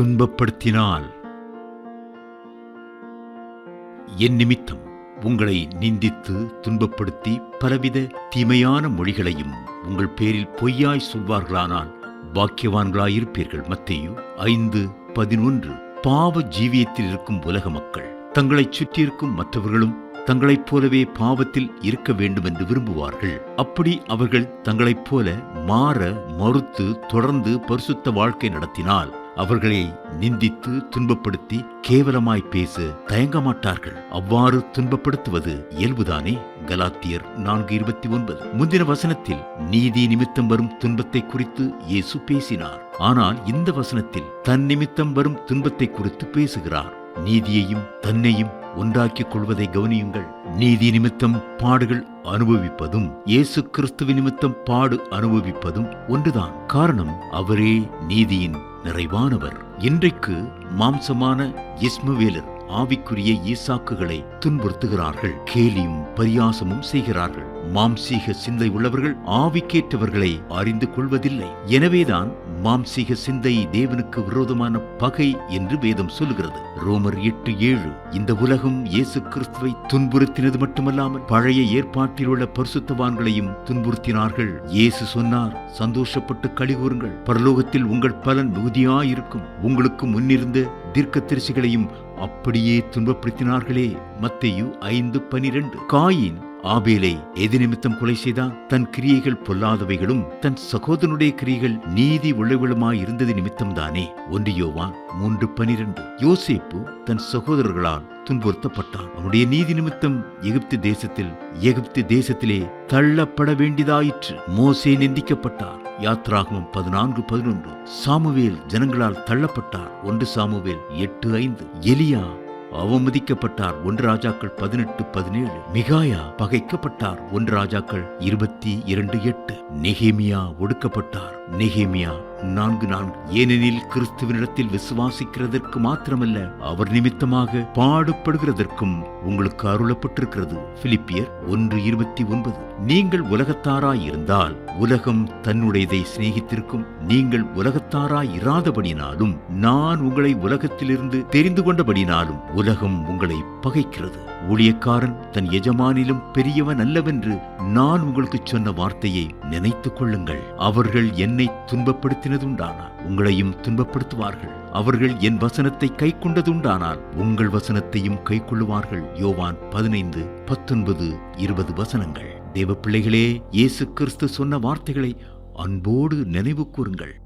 துன்பப்படுத்தினால். என் நிமித்தம் உங்களை நிந்தித்து துன்பப்படுத்தி பலவித தீமையான மொழிகளையும் உங்கள் பேரில் பொய்யாய் சொல்வார்களானால் பாக்கியவான்களாயிருப்பீர்கள். மத்தேயு ஐந்து பதினொன்று. பாவ ஜீவியத்தில் இருக்கும் உலக மக்கள் தங்களைச் சுற்றியிருக்கும் மற்றவர்களும் தங்களைப் போலவே பாவத்தில் இருக்க வேண்டும் என்று விரும்புவார்கள். அப்படி அவர்கள் தங்களைப் போல மாற மறுத்து தொடர்ந்து பரிசுத்த வாழ்க்கை நடத்தினால் அவர்களை நிந்தித்து துன்பப்படுத்தி கேவலமாய் பேச தயங்க மாட்டார்கள் அவ்வாறு துன்பப்படுத்துவது இயல்புதானே? கலாத்தியர் நான்கு இருபத்தி ஒன்பது. முந்தின வசனத்தில் நீதி நிமித்தம் வரும் துன்பத்தை குறித்து இயேசு பேசினார். ஆனால் இந்த வசனத்தில் தன் நிமித்தம் வரும் துன்பத்தை குறித்து பேசுகிறார். நீதியையும் தன்னையும் ஒன்றாக்கிக் கொள்வதை கவனியுங்கள். நீதி நிமித்தம் பாடுகள் அனுபவிப்பதும் இயேசு கிறிஸ்துவ நிமித்தம் பாடு அனுபவிப்பதும் ஒன்றுதான். காரணம் அவரே நீதியின் நிறைவானவர். இன்றைக்கு மாம்சமான இஸ்மவேலர் ஆவிக்குரிய ஈசாக்குகளை துன்புறுத்துகிறார்கள். கேலியும் பரியாசமும் செய்கிறார்கள். மாம்சீக சிந்தை உள்ளவர்கள் ஆவிக்கேற்றவர்களை அறிந்து கொள்வதில்லை. எனவேதான் மாம்சீக சிந்தை தேவனுக்கு விரோதமான பகை என்று வேதம் சொல்லுகிறது. ரோமர் எட்டு ஏழு இந்த உலகம் இயேசு கிறிஸ்துவை துன்புறுத்தினது மட்டுமல்லாமல் பழைய ஏற்பாட்டில் உள்ள பரிசுத்தவான்களையும் துன்புறுத்தினார்கள். இயேசு சொன்னார் சந்தோஷப்பட்டு கழிகூறுங்கள் பரலோகத்தில் உங்கள் பலன் மிகுதியாயிருக்கும். உங்களுக்கு முன்னிருந்த தீர்க்கதரிசிகளையும் அப்படியே துன்பப்படுத்தினார்களே. மத்தையு ஐந்து பனிரெண்டு. காயின் ஆபேலை எது நிமித்தம் கொலை செய்தான் தன் கிரியைகள் பொல்லாதவைகளும் தன் சகோதரனுடைய கிரியைகள் நீதி உள்ளவளுமாய் இருந்தது நிமித்தம்தானே? ஒன்று யோவான் மூன்று பனிரெண்டு. யோசேப்பு தன் சகோதரர்களால் துன்புறுத்தப்பட்டான். அவனுடைய நீதி நிமித்தம் எகிப்து தேசத்தில் எகிப்து தேசத்திலே தள்ளப்பட வேண்டியதாயிற்று. மோசே நிந்திக்கப்பட்டார். யாத்ராகமம் பதினான்கு பதினொன்று. சாமுவேல் ஜனங்களால் தள்ளப்பட்டார். ஒன்று சாமுவேல் எட்டு ஐந்து. எலியா அவமதிக்கப்பட்டார் ஒன்று ராஜாக்கள் பதினெட்டு பதினேழு. மிகாயா பகைக்கப்பட்டார் ஒன்று ராஜாக்கள் இருபத்தி இரண்டு எட்டு. நெகேமியா ஒடுக்கப்பட்டார். நெகேமியா நான்கு நான்கு. ஏனெனில் கிறிஸ்துவனிடத்தில் விசுவாசிக்கிறதற்கு மாத்திரமல்ல அவர் நிமித்தமாக பாடுபடுகிறதற்கும் உங்களுக்கு அருளப்பட்டிருக்கிறது. பிலிப்பியர் ஒன்று இருபத்தி ஒன்பது. நீங்கள் உலகத்தாராய் இருந்தால் உலகம் தன்னுடையதை சிநேகித்திருக்கும். நீங்கள் உலகத்தாராய் இராதபடினாலும் நான் உங்களை உலகத்திலிருந்து தெரிந்து கொண்டபடினாலும் உலகம் உங்களை பகைக்கிறது. ஊழியக்காரன் தன் எஜமானிலும் பெரியவன் அல்லவென்று நான் உங்களுக்கு சொன்ன வார்த்தையை நினைத்துக் கொள்ளுங்கள். அவர்கள் என்னை துன்பப்படுத்தினதுண்டானால் உங்களையும் துன்பப்படுத்துவார்கள். அவர்கள் என் வசனத்தை கை கொண்டதுண்டானால் உங்கள் வசனத்தையும் கை கொள்ளுவார்கள் யோவான் பதினைந்து பத்தொன்பது இருபது வசனங்கள். தேவ பிள்ளைகளே இயேசு கிறிஸ்து சொன்ன வார்த்தைகளை அன்போடு நினைவு கூறுங்கள்.